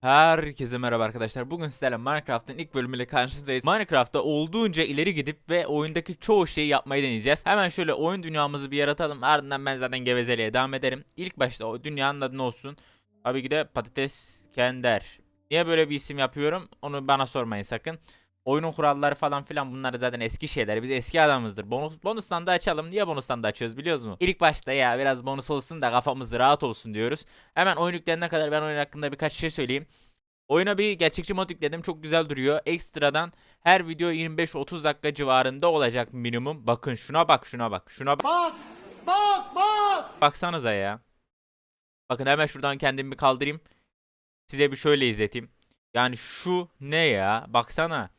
Herkese merhaba arkadaşlar. Bugün sizlerle Minecraft'ın ilk bölümüyle karşınızdayız. Minecraft'ta olduğunca ileri gidip ve oyundaki çoğu şeyi yapmayı deneyeceğiz. Hemen şöyle oyun dünyamızı bir yaratalım. Ardından ben zaten gevezeliğe devam ederim. İlk başta o dünyanın adı ne olsun? Tabii ki de Patates Kender. Niye böyle bir isim yapıyorum? Onu bana sormayın sakın. Oyunun kuralları falan filan bunlar zaten eski şeyler. Biz eski adamızdır. Bonus, bonustan da açalım. Niye bonustan da açıyoruz biliyoruz mu? İlk başta ya biraz bonus olsun da kafamız rahat olsun diyoruz. Hemen oyun yüklenene kadar ben oyun hakkında birkaç şey söyleyeyim. Oyuna bir gerçekçi mod yükledim. Çok güzel duruyor. Ekstradan her video 25-30 dakika civarında olacak minimum. Bakın şuna bak şuna bak. Şuna bak. Bak! Bak! Bak! Baksanıza ya. Bakın hemen şuradan kendimi bir kaldırayım. Size bir şöyle izleteyim. Yani şu ne ya? Baksana.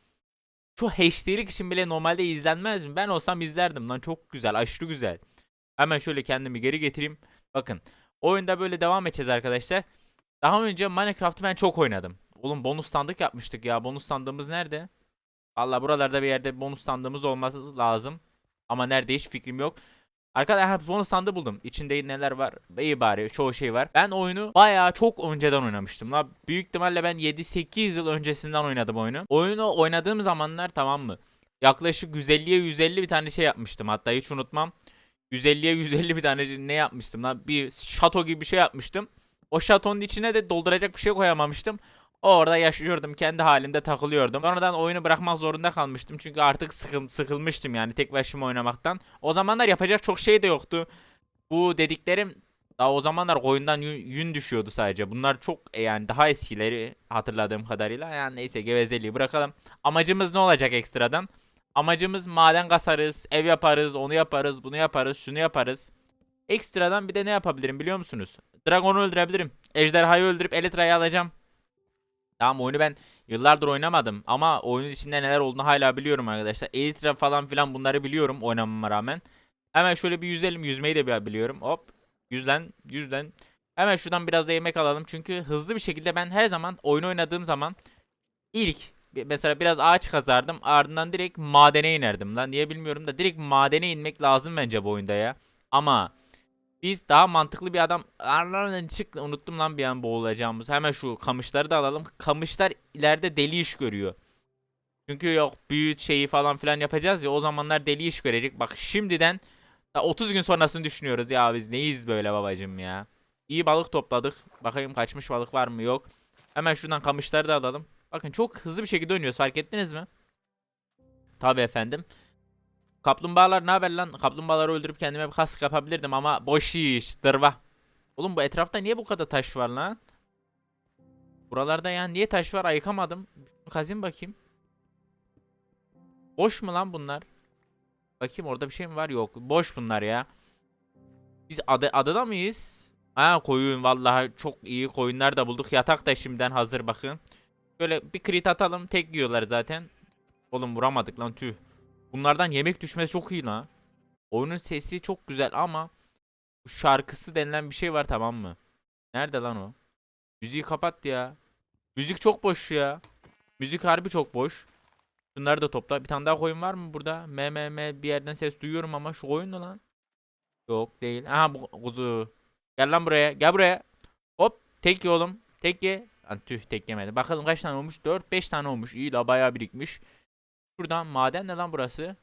Şu HD'lik için bile normalde izlenmez mi? Ben olsam izlerdim lan. Çok güzel. Aşırı güzel. Hemen şöyle kendimi geri getireyim. Bakın. Oyunda böyle devam edeceğiz arkadaşlar. Daha önce Minecraft'ı ben çok oynadım. Oğlum bonus sandık yapmıştık ya. Bonus sandığımız nerede? Valla buralarda bir yerde bonus sandığımız olması lazım. Ama nerede hiç fikrim yok. Arkadaşlar bonus sandığı buldum. İçinde neler var? İyi bari çoğu şey var. Ben oyunu bayağı çok önceden oynamıştım. La büyük ihtimalle ben 7-8 yıl öncesinden oynadım oyunu. Oyunu oynadığım zamanlar tamam mı? Yaklaşık 150'ye 150 bir tane şey yapmıştım. Hatta hiç unutmam. 150'ye 150 bir tane ne yapmıştım lan? Bir şato gibi bir şey yapmıştım. O şatonun içine de dolduracak bir şey koyamamıştım. Orada yaşıyordum. Kendi halimde takılıyordum. Sonradan oyunu bırakmak zorunda kalmıştım. Çünkü artık sıkıl, sıkılmıştım yani tek başıma oynamaktan. O zamanlar yapacak çok şey de yoktu. Bu dediklerim daha o zamanlar oyundan yün, yün düşüyordu sadece. Bunlar çok e, yani daha eskileri hatırladığım kadarıyla. Yani neyse gevezeliği bırakalım. Amacımız ne olacak ekstradan? Amacımız maden kasarız, ev yaparız, onu yaparız, bunu yaparız, şunu yaparız. Ekstradan bir de ne yapabilirim biliyor musunuz? Dragon'u öldürebilirim. Ejderhayı öldürüp Elytra'yı alacağım. Tamam oyunu ben yıllardır oynamadım ama oyunun içinde neler olduğunu hala biliyorum arkadaşlar. Elytra falan filan bunları biliyorum oynamama rağmen. Hemen şöyle bir yüzelim. Yüzmeyi de bir biliyorum. Hop. Yüzden, yüzden. Hemen şuradan biraz da yemek alalım. Çünkü hızlı bir şekilde ben her zaman oyun oynadığım zaman ilk mesela biraz ağaç kazardım. Ardından direkt madene inerdim lan. Niye bilmiyorum da direkt madene inmek lazım bence bu oyunda ya. Ama biz daha mantıklı bir adam Arlardan çık unuttum lan bir an boğulacağımız. Hemen şu kamışları da alalım. Kamışlar ileride deli iş görüyor. Çünkü yok büyük şeyi falan filan yapacağız ya o zamanlar deli iş görecek. Bak şimdiden da 30 gün sonrasını düşünüyoruz ya biz neyiz böyle babacım ya. İyi balık topladık. Bakayım kaçmış balık var mı yok. Hemen şuradan kamışları da alalım. Bakın çok hızlı bir şekilde oynuyoruz fark ettiniz mi? Tabi efendim. Kaplumbağalar ne haber lan? Kaplumbağaları öldürüp kendime bir kask yapabilirdim ama boş iş. Dırva. Oğlum bu etrafta niye bu kadar taş var lan? Buralarda yani niye taş var ayıkamadım. Kazayım bakayım. Boş mu lan bunlar? Bakayım orada bir şey mi var? Yok. Boş bunlar ya. Biz adı, adada mıyız? Ha koyun vallahi çok iyi koyunlar da bulduk. Yatak da şimdiden hazır bakın. Böyle bir crit atalım. Tek yiyorlar zaten. Oğlum vuramadık lan tüh. Bunlardan yemek düşmesi çok iyi lan. Oyunun sesi çok güzel ama şarkısı denilen bir şey var tamam mı? Nerede lan o? Müziği kapat ya. Müzik çok boş ya. Müzik harbi çok boş. Şunları da topla. Bir tane daha koyun var mı burada? M M M bir yerden ses duyuyorum ama şu koyun ne lan? Yok değil. Aha bu kuzu. Gel lan buraya. Gel buraya. Hop. Tek ye oğlum. Tek ye. Lan tüh tek yemedi. Bakalım kaç tane olmuş? 4-5 tane olmuş. İyi la bayağı birikmiş. Şuradan maden ne lan burası?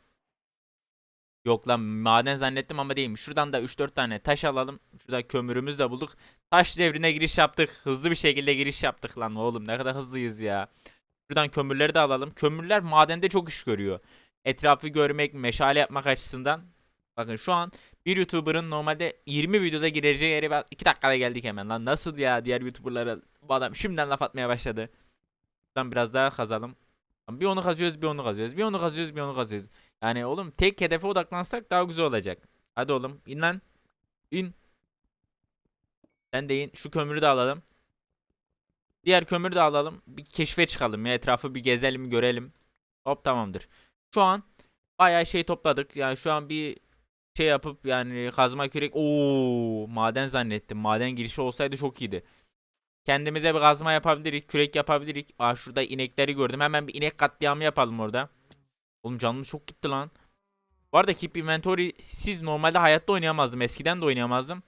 Yok lan maden zannettim ama değilmiş. Şuradan da 3-4 tane taş alalım. Şurada kömürümüzü de bulduk. Taş devrine giriş yaptık. Hızlı bir şekilde giriş yaptık lan oğlum. Ne kadar hızlıyız ya. Şuradan kömürleri de alalım. Kömürler madende çok iş görüyor. Etrafı görmek, meşale yapmak açısından. Bakın şu an bir YouTuber'ın normalde 20 videoda gireceği yere 2 dakikada geldik hemen lan. Nasıl ya diğer YouTuber'lara bu adam şimdiden laf atmaya başladı. Şuradan biraz daha kazalım. Bir onu kazıyoruz, bir onu kazıyoruz. Bir onu kazıyoruz, bir onu kazıyoruz. Yani oğlum tek hedefe odaklansak daha güzel olacak. Hadi oğlum in lan. İn. Sen de in. Şu kömürü de alalım. Diğer kömürü de alalım. Bir keşfe çıkalım ya. Etrafı bir gezelim, görelim. Hop tamamdır. Şu an bayağı şey topladık. Yani şu an bir şey yapıp yani kazma kürek. Oo, maden zannettim. Maden girişi olsaydı çok iyiydi. Kendimize bir kazma yapabilirik. Kürek yapabilirik. Aa şurada inekleri gördüm. Hemen bir inek katliamı yapalım orada. Oğlum canım çok gitti lan. Bu arada Keep Inventory siz normalde hayatta oynayamazdım. Eskiden de oynayamazdım.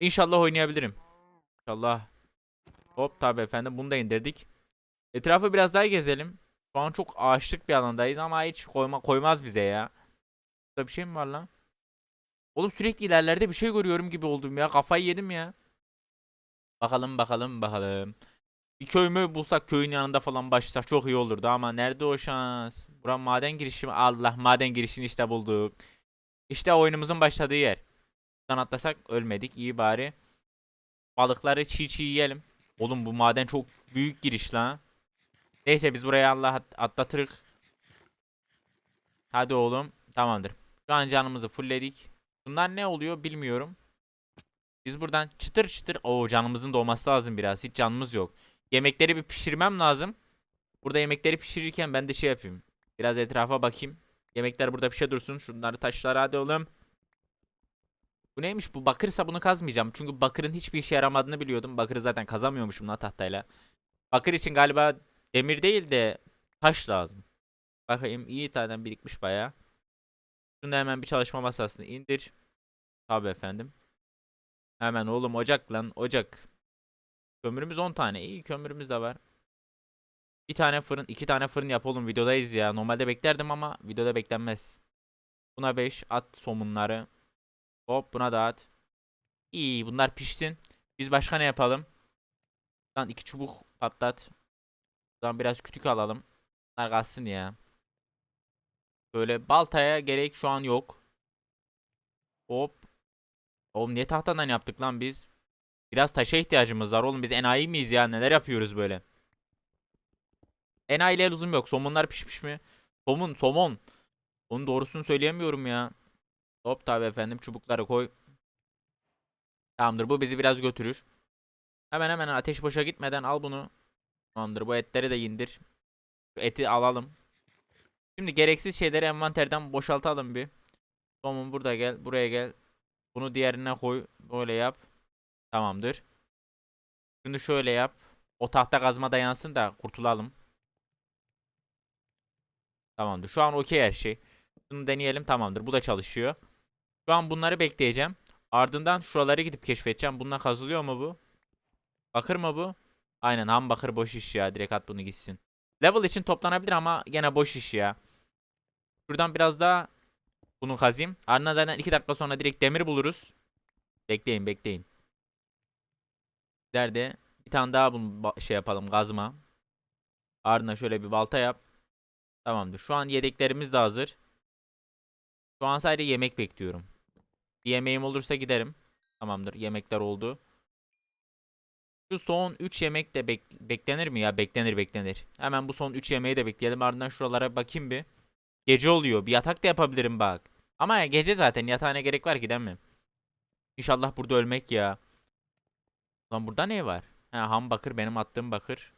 İnşallah oynayabilirim. İnşallah. Hop tabi efendim bunu da indirdik. Etrafı biraz daha gezelim. Şu an çok ağaçlık bir alandayız ama hiç koyma, koymaz bize ya. Burada bir şey mi var lan? Oğlum sürekli ilerlerde bir şey görüyorum gibi oldum ya. Kafayı yedim ya. Bakalım bakalım bakalım. Bir köy bulsak köyün yanında falan başlasak çok iyi olurdu ama nerede o şans? Buran maden girişi mi? Allah maden girişini işte bulduk. İşte oyunumuzun başladığı yer. Buradan atlasak ölmedik iyi bari. Balıkları çiğ çiğ yiyelim. Oğlum bu maden çok büyük giriş lan. Neyse biz buraya Allah at- atlatırık. Hadi oğlum. Tamamdır. Şu an canımızı fullledik. Bunlar ne oluyor bilmiyorum. Biz buradan çıtır çıtır. Oo canımızın doğması lazım biraz. Hiç canımız yok. Yemekleri bir pişirmem lazım. Burada yemekleri pişirirken ben de şey yapayım. Biraz etrafa bakayım. Yemekler burada pişe dursun. Şunları taşlar hadi oğlum. Bu neymiş bu bakırsa bunu kazmayacağım. Çünkü bakırın hiçbir işe yaramadığını biliyordum. Bakırı zaten kazamıyormuşum lan tahtayla. Bakır için galiba demir değil de taş lazım. Bakayım iyi tane birikmiş baya. Şunu da hemen bir çalışma masasını indir. Tabi efendim. Hemen oğlum ocak lan ocak. Kömürümüz 10 tane. İyi kömürümüz de var. Bir tane fırın, iki tane fırın yap oğlum. Videodayız ya. Normalde beklerdim ama videoda beklenmez. Buna 5 at somunları. Hop buna da at. İyi bunlar pişsin. Biz başka ne yapalım? Lan iki çubuk patlat. Buradan biraz kütük alalım. Bunlar kalsın ya. Böyle baltaya gerek şu an yok. Hop. Oğlum niye tahtadan yaptık lan biz? Biraz taşa ihtiyacımız var oğlum. Biz enayi miyiz ya? Neler yapıyoruz böyle? Enayiyle lüzum yok. Somonlar pişmiş mi? Somun, somon. Onun doğrusunu söyleyemiyorum ya. Hop tabi efendim çubukları koy. Tamamdır bu bizi biraz götürür. Hemen hemen ateş boşa gitmeden al bunu. Tamamdır bu etleri de indir. Şu eti alalım. Şimdi gereksiz şeyleri envanterden boşaltalım bir. Somun burada gel. Buraya gel. Bunu diğerine koy. Böyle yap. Tamamdır. Şimdi şöyle yap. O tahta kazma dayansın da kurtulalım. Tamamdır. Şu an okey her şey. Bunu deneyelim. Tamamdır. Bu da çalışıyor. Şu an bunları bekleyeceğim. Ardından şuraları gidip keşfedeceğim. Bununla kazılıyor mu bu? Bakır mı bu? Aynen ham bakır boş iş ya. Direkt at bunu gitsin. Level için toplanabilir ama gene boş iş ya. Şuradan biraz daha bunu kazayım. Ardından zaten 2 dakika sonra direkt demir buluruz. Bekleyin bekleyin. Nerede? Bir tane daha bunu şey yapalım gazma. Ardından şöyle bir balta yap. Tamamdır. Şu an yedeklerimiz de hazır. Şu an sadece yemek bekliyorum. Bir yemeğim olursa giderim. Tamamdır. Yemekler oldu. Şu son 3 yemek de bek- beklenir mi ya? Beklenir beklenir. Hemen bu son 3 yemeği de bekleyelim. Ardından şuralara bakayım bir. Gece oluyor. Bir yatak da yapabilirim bak. Ama gece zaten yatağına gerek var ki değil mi? İnşallah burada ölmek ya. Lan burada ne var? Ha, ham bakır benim attığım bakır.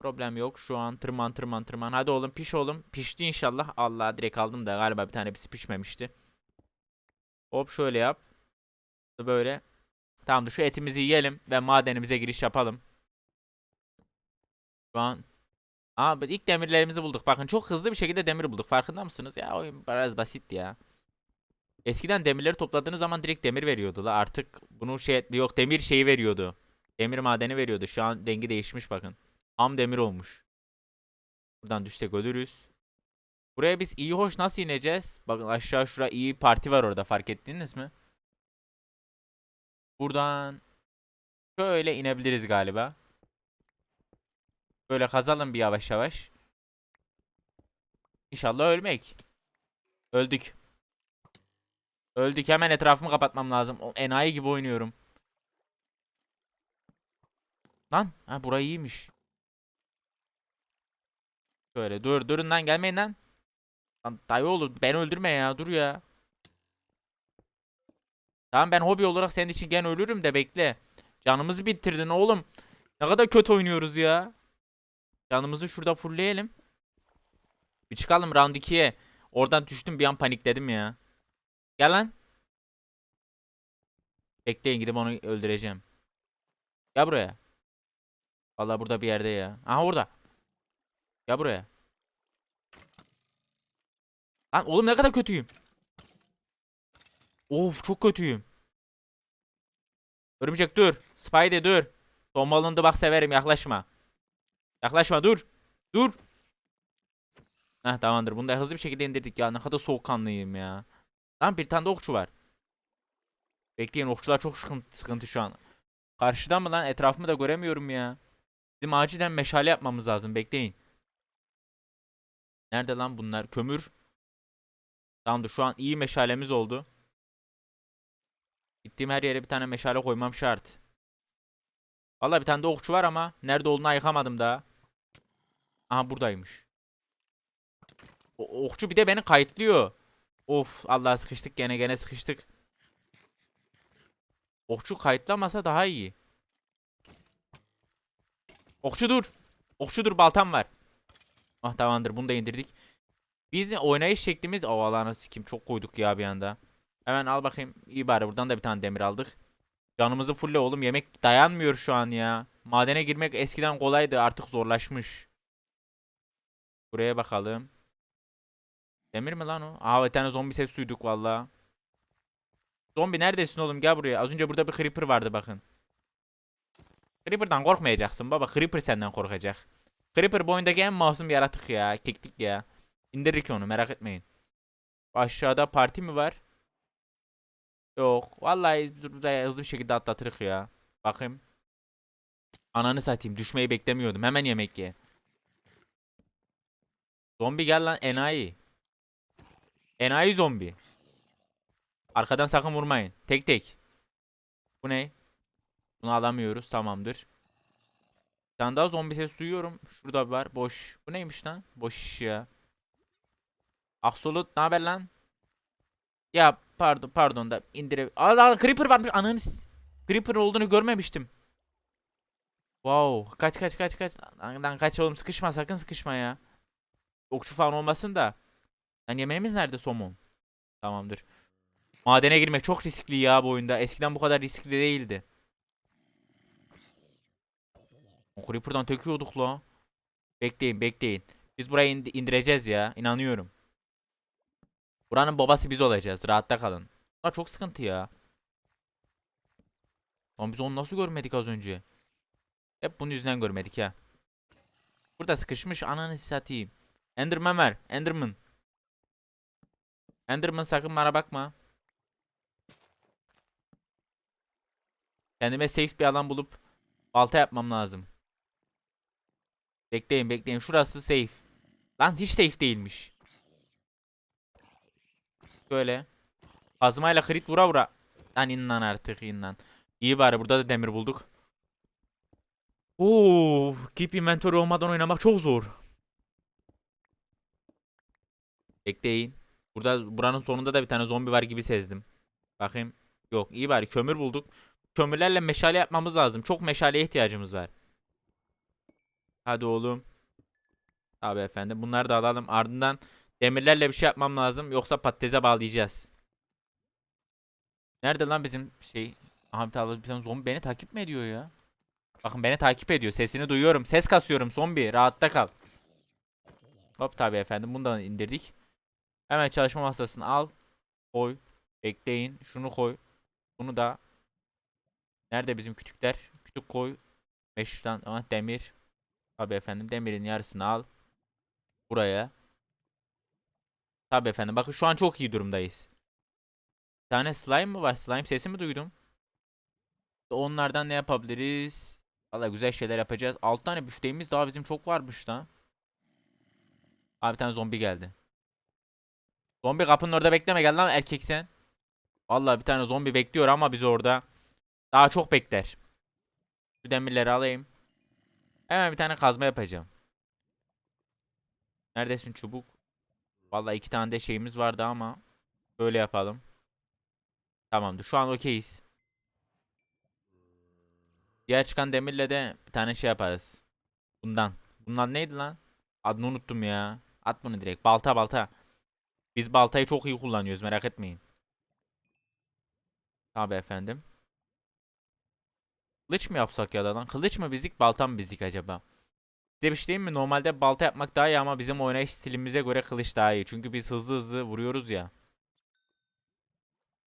Problem yok. Şu an tırman tırman tırman. Hadi oğlum piş oğlum. Pişti inşallah. Allah direkt aldım da galiba bir tane birisi pişmemişti. Hop şöyle yap. Böyle. Tamamdır şu etimizi yiyelim ve madenimize giriş yapalım. Şu an Aa ilk demirlerimizi bulduk. Bakın çok hızlı bir şekilde demir bulduk. Farkında mısınız? Ya oyun biraz basit ya. Eskiden demirleri topladığınız zaman direkt demir veriyordu la. Artık bunu şey yok demir şeyi veriyordu. Demir madeni veriyordu. Şu an rengi değişmiş bakın. Ham demir olmuş. Buradan düşsek ölürüz. Buraya biz iyi hoş nasıl ineceğiz? Bakın aşağı şura iyi parti var orada fark ettiniz mi? Buradan şöyle inebiliriz galiba. Böyle kazalım bir yavaş yavaş. İnşallah ölmek. Öldük. Öldük. Hemen etrafımı kapatmam lazım. O enayi gibi oynuyorum. Lan. Ha burayı iyiymiş. Şöyle dur durun lan gelmeyin lan. Lan dayı oğlum beni öldürme ya dur ya. Tamam ben hobi olarak senin için gene ölürüm de bekle. Canımızı bitirdin oğlum. Ne kadar kötü oynuyoruz ya. Canımızı şurada fullleyelim. Bir çıkalım round 2'ye. Oradan düştüm bir an panikledim ya. Gel lan. Bekleyin gidip onu öldüreceğim. Gel buraya. Vallahi burada bir yerde ya. Aha orada. Gel buraya. Lan oğlum ne kadar kötüyüm. Of çok kötüyüm. Örümcek dur. Spidey dur. Holland'ı bak severim yaklaşma. Yaklaşma dur. Dur. Heh tamamdır. Bunu da hızlı bir şekilde indirdik ya. Ne kadar soğukkanlıyım ya. Lan bir tane de okçu var. Bekleyin okçular çok sıkıntı, sıkıntı şu an. Karşıdan mı lan? Etrafımı da göremiyorum ya. Bizim acilen meşale yapmamız lazım. Bekleyin. Nerede lan bunlar? Kömür. Tamamdır. Şu an iyi meşalemiz oldu. Gittiğim her yere bir tane meşale koymam şart. Vallahi bir tane de okçu var ama nerede olduğunu ayıkamadım daha. Aha buradaymış. O- okçu bir de beni kayıtlıyor. Of Allah sıkıştık gene gene sıkıştık. Okçu kayıtlamasa daha iyi. Okçu dur. Okçu dur baltam var. Ah tamamdır bunu da indirdik. Biz oynayış şeklimiz o alana sikim çok koyduk ya bir anda. Hemen al bakayım. İyi bari buradan da bir tane demir aldık. Canımızı fulle oğlum yemek dayanmıyor şu an ya. Madene girmek eskiden kolaydı artık zorlaşmış. Buraya bakalım. Demir mi lan o? Aa bir tane zombi ses duyduk valla. Zombi neredesin oğlum gel buraya. Az önce burada bir creeper vardı bakın. Creeper'dan korkmayacaksın baba. Creeper senden korkacak. Creeper bu oyundaki en masum yaratık ya. Keklik ya. İndirdik onu merak etmeyin. Aşağıda parti mi var? Yok. Vallahi burada hızlı bir şekilde atlatırık ya. Bakayım. Ananı satayım. Düşmeyi beklemiyordum. Hemen yemek ye. Zombi gel lan enayi. Enayi zombi. Arkadan sakın vurmayın. Tek tek. Bu ne? Bunu alamıyoruz. Tamamdır. Bir tane daha zombi ses duyuyorum. Şurada var. Boş. Bu neymiş lan? Boş ya. Aksolut ne haber lan? Ya pardon pardon da indire. Allah Allah creeper varmış. Ananı Creeper olduğunu görmemiştim. Wow. Kaç kaç kaç kaç. Lan kaç oğlum sıkışma sakın sıkışma ya. Okçu falan olmasın da. Lan yemeğimiz nerede somon? Tamamdır. Madene girmek çok riskli ya bu oyunda. Eskiden bu kadar riskli değildi. Creeper'dan töküyorduk la. Bekleyin bekleyin. Biz burayı ind- indireceğiz ya. inanıyorum. Buranın babası biz olacağız. Rahatta kalın. Ha çok sıkıntı ya. Lan biz onu nasıl görmedik az önce? Hep bunun yüzünden görmedik ya. Burada sıkışmış ananı satayım. Enderman ver. Enderman. Enderman sakın bana bakma. Kendime safe bir alan bulup balta yapmam lazım. Bekleyin bekleyin. Şurası safe. Lan hiç safe değilmiş. Böyle. Kazmayla crit vura vura. Lan in lan artık in lan. İyi bari burada da demir bulduk. Oo, keep inventory olmadan oynamak çok zor. Bekleyin. Burada buranın sonunda da bir tane zombi var gibi sezdim. Bakayım. Yok iyi bari kömür bulduk. Kömürlerle meşale yapmamız lazım. Çok meşaleye ihtiyacımız var. Hadi oğlum. Abi efendim bunları da alalım. Ardından demirlerle bir şey yapmam lazım. Yoksa patatese bağlayacağız. Nerede lan bizim şey? Bir tane, bir tane zombi beni takip mi ediyor ya? Bakın beni takip ediyor. Sesini duyuyorum. Ses kasıyorum zombi. Rahatta kal. Hop tabi efendim. Bunu da indirdik. Hemen çalışma masasını al. Koy. Bekleyin. Şunu koy. Bunu da. Nerede bizim kütükler? Kütük koy. 5 tane ah, demir. Tabi efendim. Demirin yarısını al. Buraya. Tabi efendim. Bakın şu an çok iyi durumdayız. Bir tane slime mı var? Slime sesi mi duydum? Onlardan ne yapabiliriz? Valla güzel şeyler yapacağız. 6 tane büfteğimiz daha bizim çok varmış da. Abi bir tane zombi geldi. Zombi kapının orada bekleme gel lan erkek sen. Valla bir tane zombi bekliyor ama biz orada. Daha çok bekler. Şu demirleri alayım. Hemen bir tane kazma yapacağım. Neredesin çubuk? Valla iki tane de şeyimiz vardı ama. Böyle yapalım. Tamamdır. Şu an okeyiz. Diğer çıkan demirle de bir tane şey yaparız. Bundan. Bundan neydi lan? Adını unuttum ya. At bunu direkt. Balta balta. Biz baltayı çok iyi kullanıyoruz merak etmeyin. Tabi efendim. Kılıç mı yapsak ya da lan? Kılıç mı bizik balta mı bizik acaba? Size bir şey diyeyim mi? Normalde balta yapmak daha iyi ama bizim oynayış stilimize göre kılıç daha iyi. Çünkü biz hızlı hızlı vuruyoruz ya.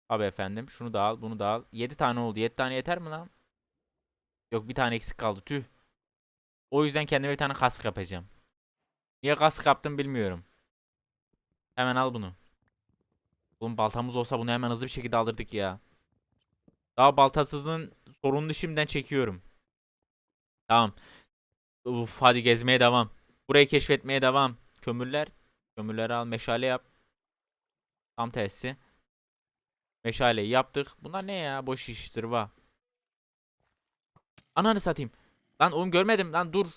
Abi efendim şunu da al bunu da al. 7 tane oldu. 7 tane yeter mi lan? Yok bir tane eksik kaldı. Tüh. O yüzden kendime bir tane kask yapacağım. Niye kask yaptım bilmiyorum. Hemen al bunu. Oğlum baltamız olsa bunu hemen hızlı bir şekilde alırdık ya. Daha baltasızlığın sorununu şimdiden çekiyorum. Tamam. Uf hadi gezmeye devam. Burayı keşfetmeye devam. Kömürler. Kömürleri al meşale yap. Tam tersi. Meşaleyi yaptık. Bunlar ne ya? Boş iştir va. Ananı satayım. Lan oğlum görmedim. Lan dur.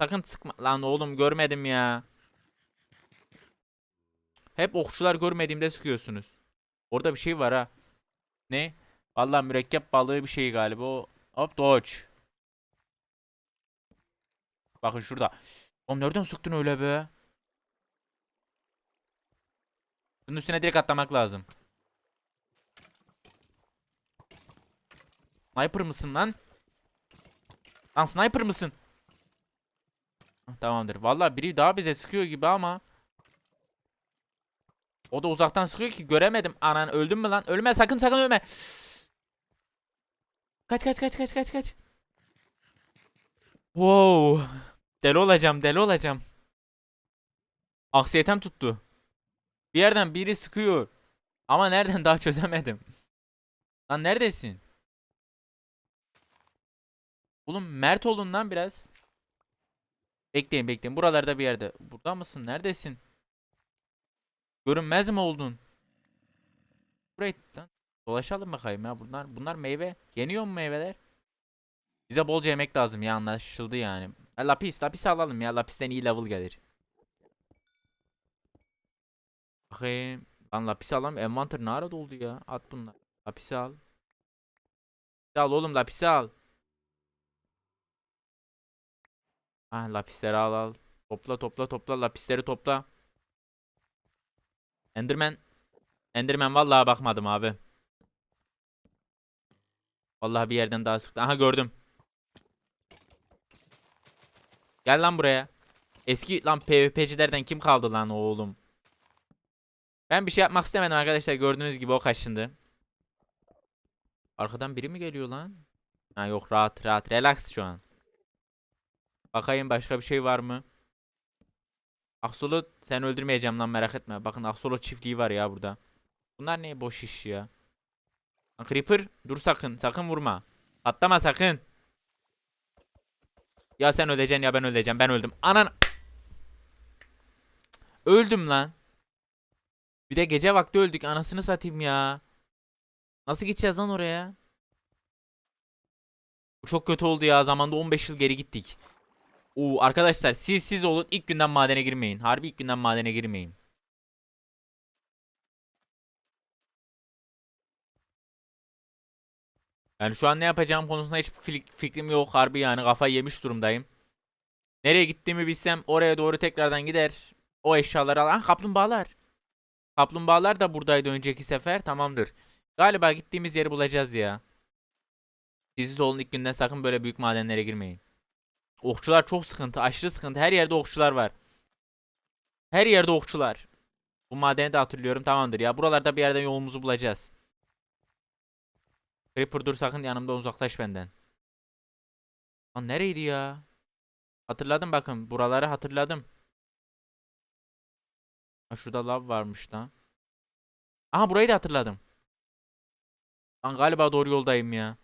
Sakın sıkma. Lan oğlum görmedim ya. Hep okçular görmediğimde sıkıyorsunuz. Orada bir şey var ha. Ne? Vallahi mürekkep balığı bir şey galiba o. Hop dodge. Bakın şurada. Oğlum nereden sıktın öyle be? Bunun üstüne direkt atlamak lazım. Sniper mısın lan? Lan sniper mısın? Tamamdır. Vallahi biri daha bize sıkıyor gibi ama. O da uzaktan sıkıyor ki göremedim. Anan öldün mü lan? Ölme sakın sakın ölme. Kaç kaç kaç kaç kaç kaç. Wow. Deli olacağım deli olacağım. Aksiyetem tuttu. Bir yerden biri sıkıyor. Ama nereden daha çözemedim. Lan neredesin? Oğlum mert olun lan biraz. Bekleyin bekleyin. Buralarda bir yerde. Burada mısın? Neredesin? Görünmez mi oldun? Burayı dolaşalım bakayım ya. Bunlar bunlar meyve. Yeniyor mu meyveler? Bize bolca yemek lazım ya anlaşıldı yani. Lapis lapis alalım ya. Lapisten iyi level gelir. Bakayım. Lan lapis alalım. Envanter ne ara doldu ya? At bunlar. Lapisi al. Lapisi al oğlum lapisi al. Ah lapisleri al al. Topla topla topla lapisleri topla. Enderman. Enderman vallahi bakmadım abi. Vallahi bir yerden daha sıktı. Aha gördüm. Gel lan buraya. Eski lan PvP'cilerden kim kaldı lan oğlum? Ben bir şey yapmak istemedim arkadaşlar. Gördüğünüz gibi o kaşındı. Arkadan biri mi geliyor lan? Ha yok rahat rahat. Relax şu an. Bakayım başka bir şey var mı? Aksolot sen öldürmeyeceğim lan merak etme. Bakın Aksolot çiftliği var ya burada. Bunlar ne boş iş ya. Lan Creeper dur sakın sakın vurma. Atlama sakın. Ya sen öleceksin ya ben öleceğim. Ben öldüm. Anan. Öldüm lan. Bir de gece vakti öldük. Anasını satayım ya. Nasıl gideceğiz lan oraya? Bu çok kötü oldu ya. Zamanda 15 yıl geri gittik. Oo arkadaşlar siz siz olun ilk günden madene girmeyin. Harbi ilk günden madene girmeyin. Yani şu an ne yapacağım konusunda hiçbir fik- fikrim yok. Harbi yani kafayı yemiş durumdayım. Nereye gittiğimi bilsem oraya doğru tekrardan gider. O eşyaları al. Ah kaplumbağalar. Kaplumbağalar da buradaydı önceki sefer. Tamamdır. Galiba gittiğimiz yeri bulacağız ya. Siz olun ilk günden sakın böyle büyük madenlere girmeyin. Okçular çok sıkıntı. Aşırı sıkıntı. Her yerde okçular var. Her yerde okçular. Bu madeni de hatırlıyorum. Tamamdır ya. Buralarda bir yerden yolumuzu bulacağız. Creeper dur sakın yanımda uzaklaş benden. Lan nereydi ya? Hatırladım bakın. Buraları hatırladım. Ha şurada lav varmış da. Aha burayı da hatırladım. Lan galiba doğru yoldayım ya.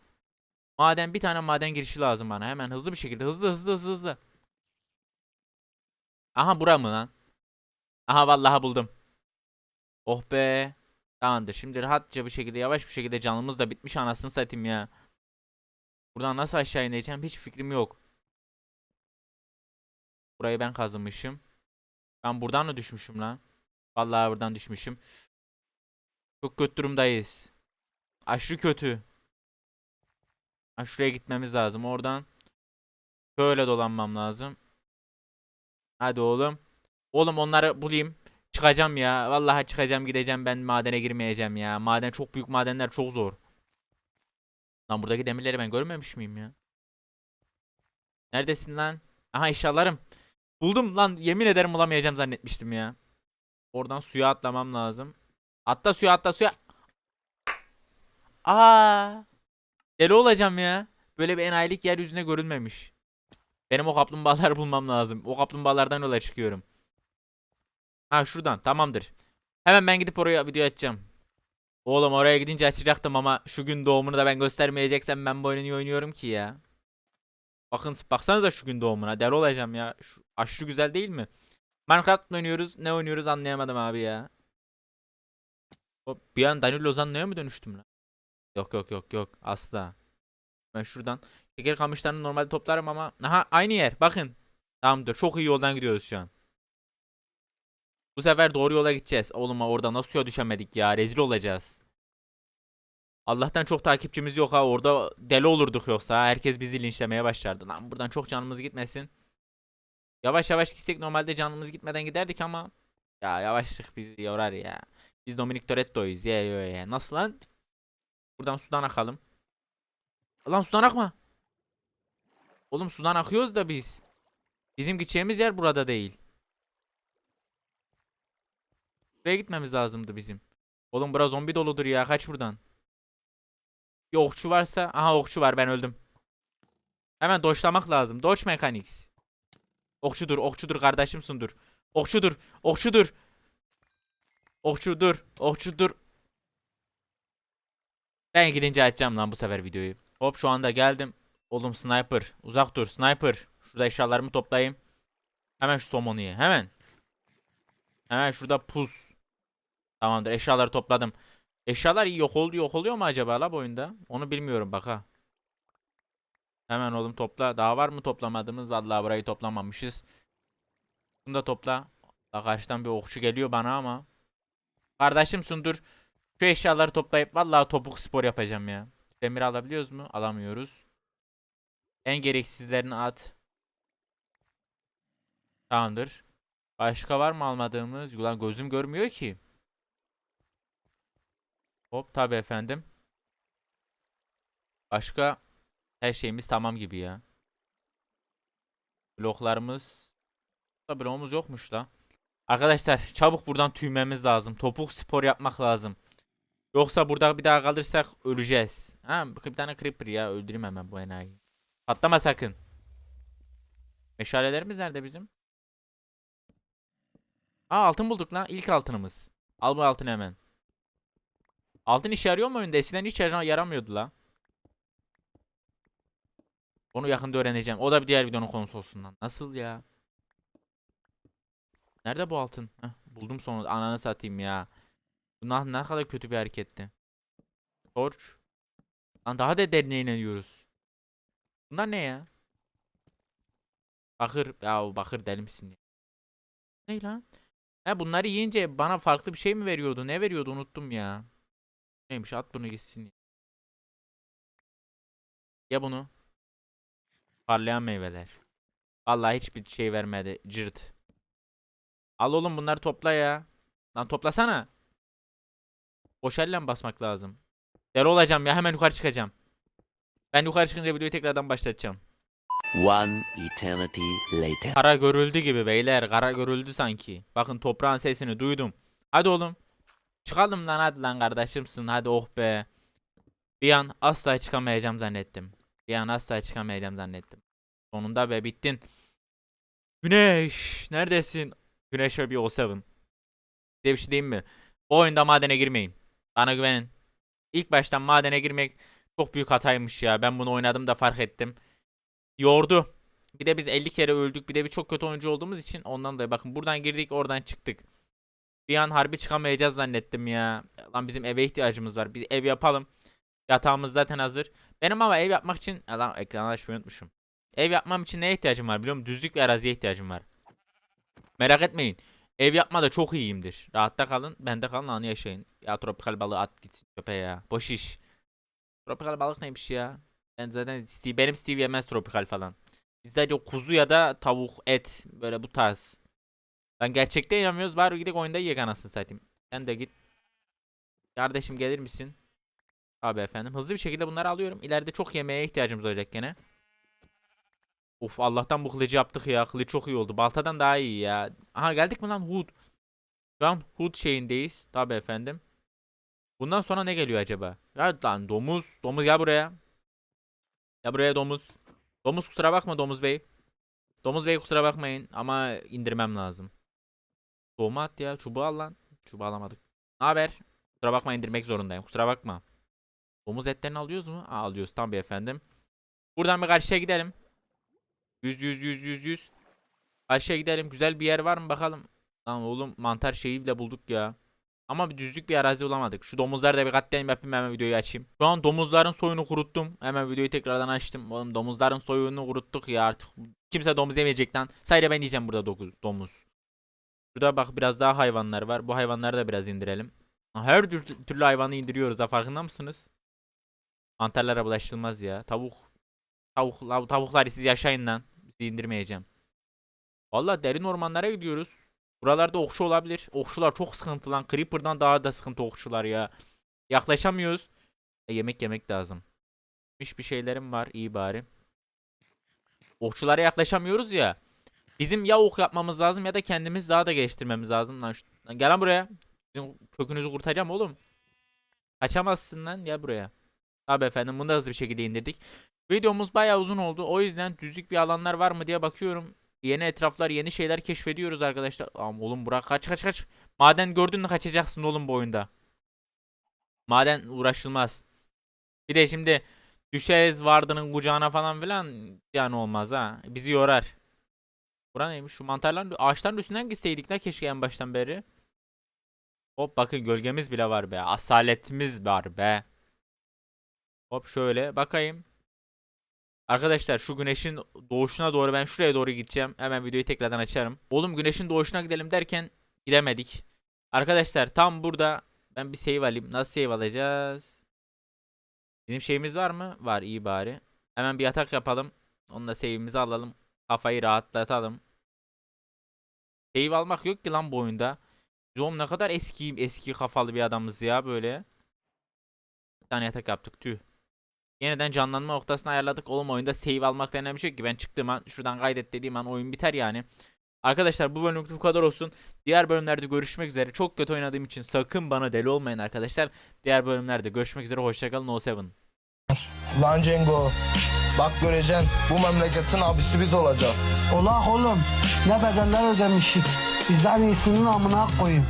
Maden bir tane maden girişi lazım bana. Hemen hızlı bir şekilde. Hızlı hızlı hızlı hızlı. Aha bura mı lan? Aha vallahi buldum. Oh be. Tamamdır. Şimdi rahatça bir şekilde yavaş bir şekilde canımız da bitmiş anasını satayım ya. Buradan nasıl aşağı ineceğim hiç fikrim yok. Burayı ben kazımışım. Ben buradan mı düşmüşüm lan? Vallahi buradan düşmüşüm. Çok kötü durumdayız. Aşırı kötü. Ha, şuraya gitmemiz lazım. Oradan şöyle dolanmam lazım. Hadi oğlum. Oğlum onları bulayım. Çıkacağım ya. Vallahi çıkacağım gideceğim ben madene girmeyeceğim ya. Maden çok büyük madenler çok zor. Lan buradaki demirleri ben görmemiş miyim ya? Neredesin lan? Aha eşyalarım. Buldum lan. Yemin ederim bulamayacağım zannetmiştim ya. Oradan suya atlamam lazım. Atla suya atla suya. Aa! Deli olacağım ya. Böyle bir enayilik yeryüzüne görülmemiş. Benim o kaplumbağaları bulmam lazım. O kaplumbağalardan yola çıkıyorum. Ha şuradan tamamdır. Hemen ben gidip oraya video açacağım. Oğlum oraya gidince açacaktım ama şu gün doğumunu da ben göstermeyeceksem ben bu oyunu niye oynuyorum ki ya? Bakın baksanıza şu gün doğumuna deli olacağım ya. Şu, aşırı güzel değil mi? Minecraft oynuyoruz? Ne oynuyoruz anlayamadım abi ya. Hop, bir an Danilo Zanlı'ya mı dönüştüm lan? Yok yok yok yok asla. Ben şuradan şeker kamışlarını normalde toplarım ama aha aynı yer bakın. Tamamdır çok iyi yoldan gidiyoruz şu an. Bu sefer doğru yola gideceğiz. Oğlum orada nasıl suya düşemedik ya rezil olacağız. Allah'tan çok takipçimiz yok ha orada deli olurduk yoksa herkes bizi linçlemeye başlardı. Lan buradan çok canımız gitmesin. Yavaş yavaş gitsek normalde canımız gitmeden giderdik ama ya yavaşlık bizi yorar ya. Biz Dominic Toretto'yuz. Ye ye ye. Nasıl lan? Buradan sudan akalım. Lan sudan akma. Oğlum sudan akıyoruz da biz. Bizim gideceğimiz yer burada değil. Buraya gitmemiz lazımdı bizim. Oğlum bura zombi doludur ya. Kaç buradan. Bir okçu varsa. Aha okçu var ben öldüm. Hemen doşlamak lazım. Doş Mechanics. Okçudur, okçudur kardeşimsin dur. Okçudur, okçudur. Okçudur, okçudur. Ben gidince açacağım lan bu sefer videoyu. Hop şu anda geldim. Oğlum sniper. Uzak dur sniper. Şurada eşyalarımı toplayayım. Hemen şu somonu ye. Hemen. Hemen şurada pus. Tamamdır eşyaları topladım. Eşyalar yok oldu yok oluyor mu acaba la bu oyunda? Onu bilmiyorum bak ha. Hemen oğlum topla. Daha var mı toplamadığımız? Vallahi burayı toplamamışız. Bunu da topla. Karşıdan bir okçu geliyor bana ama. Kardeşim sundur. Şu eşyaları toplayıp vallahi topuk spor yapacağım ya. Demir alabiliyoruz mu? Alamıyoruz. En gereksizlerini at. Tamamdır. Başka var mı almadığımız? Ulan gözüm görmüyor ki. Hop tabi efendim. Başka her şeyimiz tamam gibi ya. Bloklarımız da bloğumuz yokmuş la. Arkadaşlar çabuk buradan tüymemiz lazım. Topuk spor yapmak lazım. Yoksa burada bir daha kalırsak öleceğiz. Ha bir tane creeper ya öldüreyim hemen bu enayi. Patlama sakın. Meşalelerimiz nerede bizim? Aa altın bulduk lan ilk altınımız. Al bu altını hemen. Altın işe yarıyor mu oyunda? Eskiden hiç yara- yaramıyordu la. Onu yakında öğreneceğim. O da bir diğer videonun konusu olsun lan. Nasıl ya? Nerede bu altın? Heh, buldum sonunda. Ananı satayım ya. Bu ne, kadar kötü bir hareketti. Torch. Lan daha da derine ineniyoruz. Bunlar ne ya? Bakır. Ya bakır deli misin? Ne lan? He bunları yiyince bana farklı bir şey mi veriyordu? Ne veriyordu unuttum ya. Neymiş at bunu gitsin. Ya bunu. Parlayan meyveler. Vallahi hiçbir şey vermedi. Cırt. Al oğlum bunları topla ya. Lan toplasana. Boş elle mi basmak lazım? Deli olacağım ya hemen yukarı çıkacağım. Ben yukarı çıkınca videoyu tekrardan başlatacağım. One eternity later. Kara görüldü gibi beyler. Kara görüldü sanki. Bakın toprağın sesini duydum. Hadi oğlum. Çıkalım lan hadi lan kardeşimsin. Hadi oh be. Bir an asla çıkamayacağım zannettim. Bir an asla çıkamayacağım zannettim. Sonunda be bittin. Güneş. Neredesin? Güneş bir o seven. Size bir şey diyeyim mi? Bu oyunda madene girmeyin. Bana güvenin. İlk baştan madene girmek çok büyük hataymış ya. Ben bunu oynadım da fark ettim. Yordu. Bir de biz 50 kere öldük. Bir de bir çok kötü oyuncu olduğumuz için ondan dolayı. Bakın buradan girdik oradan çıktık. Bir an harbi çıkamayacağız zannettim ya. Lan bizim eve ihtiyacımız var. Bir ev yapalım. Yatağımız zaten hazır. Benim ama ev yapmak için... Lan ekranı açmayı unutmuşum. Ev yapmam için neye ihtiyacım var biliyor musun? Düzlük ve araziye ihtiyacım var. Merak etmeyin. Ev yapmada çok iyiyimdir. Rahatta kalın. Bende kalın anı yaşayın. Ya tropikal balığı at gitsin köpeğe ya. Boş iş. Tropikal balık neymiş ya? Ben zaten Steve, benim Steve yemez tropikal falan. Biz sadece kuzu ya da tavuk, et böyle bu tarz. Lan gerçekte yemiyoruz bari gidip oyunda yiyek anasını satayım. Sen de git. Kardeşim gelir misin? Abi efendim. Hızlı bir şekilde bunları alıyorum. İleride çok yemeğe ihtiyacımız olacak gene. Uf Allah'tan bu kılıcı yaptık ya. Kılıç çok iyi oldu. Baltadan daha iyi ya. Aha geldik mi lan Hood? Şu an Hood şeyindeyiz. Tabi efendim. Bundan sonra ne geliyor acaba? Ya lan domuz. Domuz gel buraya. Ya buraya domuz. Domuz kusura bakma domuz bey. Domuz bey kusura bakmayın ama indirmem lazım. Doğma at ya çubuğu al lan. Çubuğu alamadık. Ne haber? Kusura bakma indirmek zorundayım. Kusura bakma. Domuz etlerini alıyoruz mu? Aa, alıyoruz tabii efendim. Buradan bir karşıya gidelim. 100 100 100 100 100. Karşıya gidelim. Güzel bir yer var mı bakalım. Lan oğlum mantar şeyi bile bulduk ya. Ama bir düzlük bir arazi bulamadık. Şu domuzları da bir katlayayım yapayım hemen videoyu açayım. Şu an domuzların soyunu kuruttum. Hemen videoyu tekrardan açtım. Oğlum domuzların soyunu kuruttuk ya artık. Kimse domuz yemeyecek lan. Sadece ben yiyeceğim burada domuz. Şurada bak biraz daha hayvanlar var. Bu hayvanları da biraz indirelim. Her tür- türlü hayvanı indiriyoruz ha farkında mısınız? Mantarlara bulaştırılmaz ya. Tavuk. Tavuk, lav- tavukları siz yaşayın lan. Sizi indirmeyeceğim. Valla derin ormanlara gidiyoruz. Buralarda okçu olabilir. Okçular çok sıkıntı lan. Creeper'dan daha da sıkıntı okçular ya. Yaklaşamıyoruz. E, yemek yemek lazım. Hiçbir şeylerim var. iyi bari. Okçulara yaklaşamıyoruz ya. Bizim ya ok yapmamız lazım ya da kendimiz daha da geliştirmemiz lazım. Lan, şu, lan gel lan buraya. Sizin kökünüzü kurtaracağım oğlum. Kaçamazsın lan gel buraya. Tabi efendim bunu da hızlı bir şekilde indirdik. Videomuz bayağı uzun oldu. O yüzden düzlük bir alanlar var mı diye bakıyorum. Yeni etraflar, yeni şeyler keşfediyoruz arkadaşlar. Aman oğlum Burak kaç kaç kaç. Maden gördün mü kaçacaksın oğlum bu oyunda. Maden uğraşılmaz. Bir de şimdi düşeriz vardının kucağına falan filan yani olmaz ha. Bizi yorar. Bura neymiş? Şu mantarların ağaçların üstünden gitseydik ne keşke en baştan beri. Hop bakın gölgemiz bile var be. Asaletimiz var be. Hop şöyle bakayım. Arkadaşlar şu güneşin doğuşuna doğru ben şuraya doğru gideceğim. Hemen videoyu tekrardan açarım. Oğlum güneşin doğuşuna gidelim derken gidemedik. Arkadaşlar tam burada ben bir save alayım. Nasıl save alacağız? Bizim şeyimiz var mı? Var iyi bari. Hemen bir yatak yapalım. Onunla save'imizi alalım. Kafayı rahatlatalım. Save almak yok ki lan bu oyunda. Oğlum ne kadar eski eski kafalı bir adamız ya böyle. Bir tane yatak yaptık tüh. Yeniden canlanma noktasını ayarladık. Oğlum oyunda save almak denen bir şey yok ki. Ben çıktığım an şuradan kaydet dediğim an oyun biter yani. Arkadaşlar bu bölümlük bu kadar olsun. Diğer bölümlerde görüşmek üzere. Çok kötü oynadığım için sakın bana deli olmayın arkadaşlar. Diğer bölümlerde görüşmek üzere. Hoşçakalın. No 7. Lan Cengo. Bak göreceksin bu memleketin abisi biz olacağız. Ola oğlum ne bedeller ödemişik. Bizden iyisinin amına koyayım.